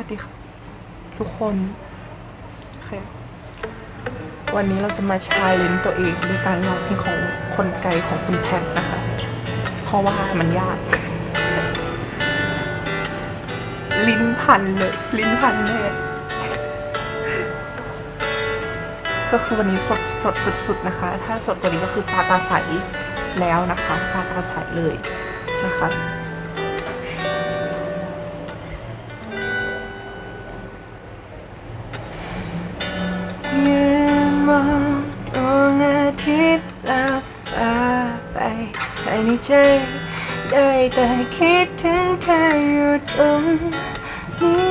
วัสดีค่ะ ทุกคนโอเควันนี้เราจะมาชาเลนตัวเองด้วยการร้องเพลงของคนไกลของคุณแพทนะคะ เพราะว่ามันยาก ลิ้นพันเลย ลิ้นพันแน่ก็คือวันนี้สดสดสุดๆนะคะ ถ้าสดกว่านี้ก็คือตาตาใสแล้วนะคะตาตาใสเลยนะคะ ใจ ได้แต่คิดถึงเธออยู่ตรงนี้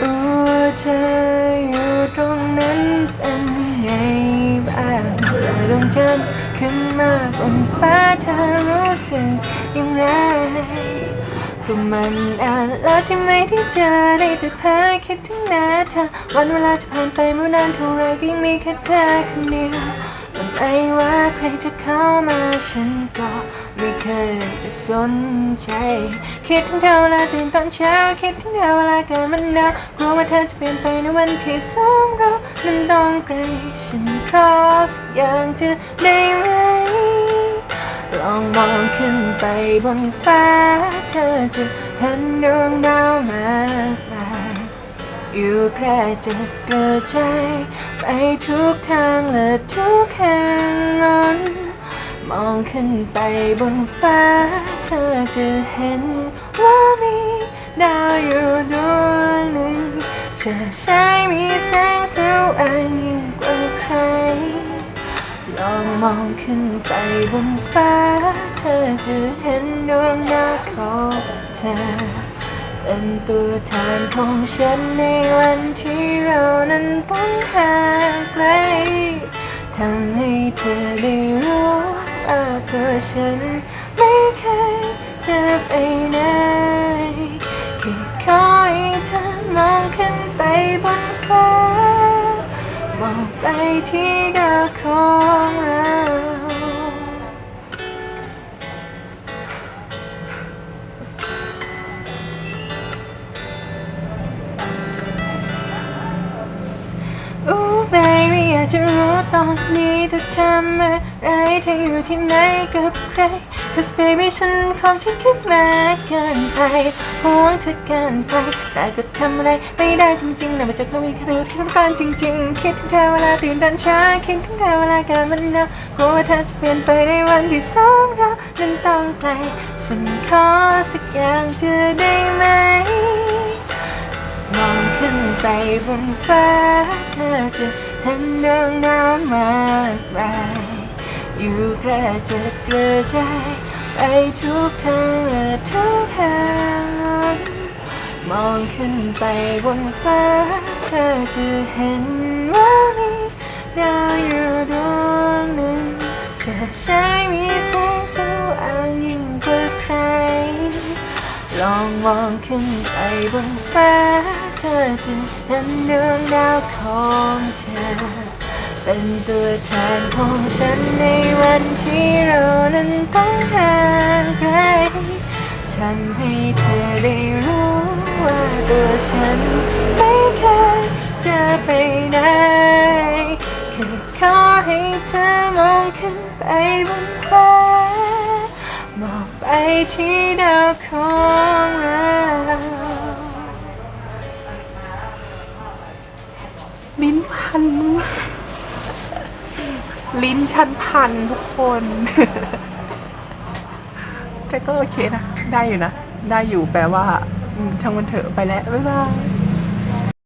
ตัวเธออยู่ตรงนั้นเป็นไงบ้างเมื่อดวงจันทร์ขึ้นมาบนฟ้าเธอรู้สึกอย่างไรก็มันอ่านแล้วที่ไม่ที่เจอได้แต่เพ้อคิดถึงหน้าเธอวันเวลาจะผ่านไปเมื่อนานเท่าไรก็ยังมีแค่เธอคนเดียว ไม่ว่าใครจะเข้ามาฉันก็ไม่เคยจะสนใจ คิดถึงเธอเวลาตื่นตอนเช้า คิดถึงเธอเวลาเกิดมันหนาวกลัวว่าเธอจะเปลี่ยนไปในวันที่สองเรานั้นต้องไกลฉันขอสักอย่างจะได้ไหม ลองมองขึ้นไปบนฟ้า เธอจะเห็นดวงดาวมาก อยู่แค่จะกระจายไปทุกทางและทุกแห่งหนมองขึ้นไปบนฟ้า เธอจะเห็นว่ามีดาวอยู่ดวงหนึ่งจะใช้มีแสงสว่างยิ่งกว่าใคร ลองมองขึ้นไปบนฟ้า เธอจะเห็นดวงดาวของเธอ เป็นตัวแทนของฉันในวันที่เรานั้นต้องห่างไกลทำให้เธอได้รู้ว่าตัวฉันไม่เคยจะไปไหน จะรู้ตอนนี้เธอทำอะไรเธออยู่ที่ไหนกับใคร Cause baby ฉันคงที่คิดมากเกินไปห่วงเธอเกินไป แต่ก็ทำอะไรไม่ได้จริงๆแต่มันจะเคยมีค่เธอที่ต้องการจริง ๆ คิดถึงเธอเวลาตื่นตอนเช้าคิดถึงเธอเวลาเกิดมันหนาวกลัวว่าเธอจะเปลี่ยนไปในวันที่สองเรานั้นต้องไกลฉันขอสักอย่างจะได้ไหมมองขึ้นไปบนฟ้าเธอจะ เห็นดวงดาวมากมายอยู่กระจัดกระจายไปทุกทางทุกแห่งมองขึ้นไปบนฟ้า เธอจะเห็นว่ามีดาวอยู่ดวงหนึ่งจะใช้มีแสงสว่างยิ่งกว่าใคร ลองมองขึ้นไปบนฟ้า เธอจะเห็นดวงดาวของเธอ เป็นตัวแทนของฉันในวันที่เรานั้นต้องห่างไกลทำให้เธอได้รู้ว่าตัวฉันไม่เคยจะไปไหนแค่ขอให้เธอมองขึ้นไปบนฟ้ามองไปที่ดาวของเรา ลิ้นพันลิ้นชันพันทุกคนแต่ก็โอเคนะ ได้อยู่นะ ได้อยู่แปลว่าช่างมันเถอะไปแล้ว บ๊ายบาย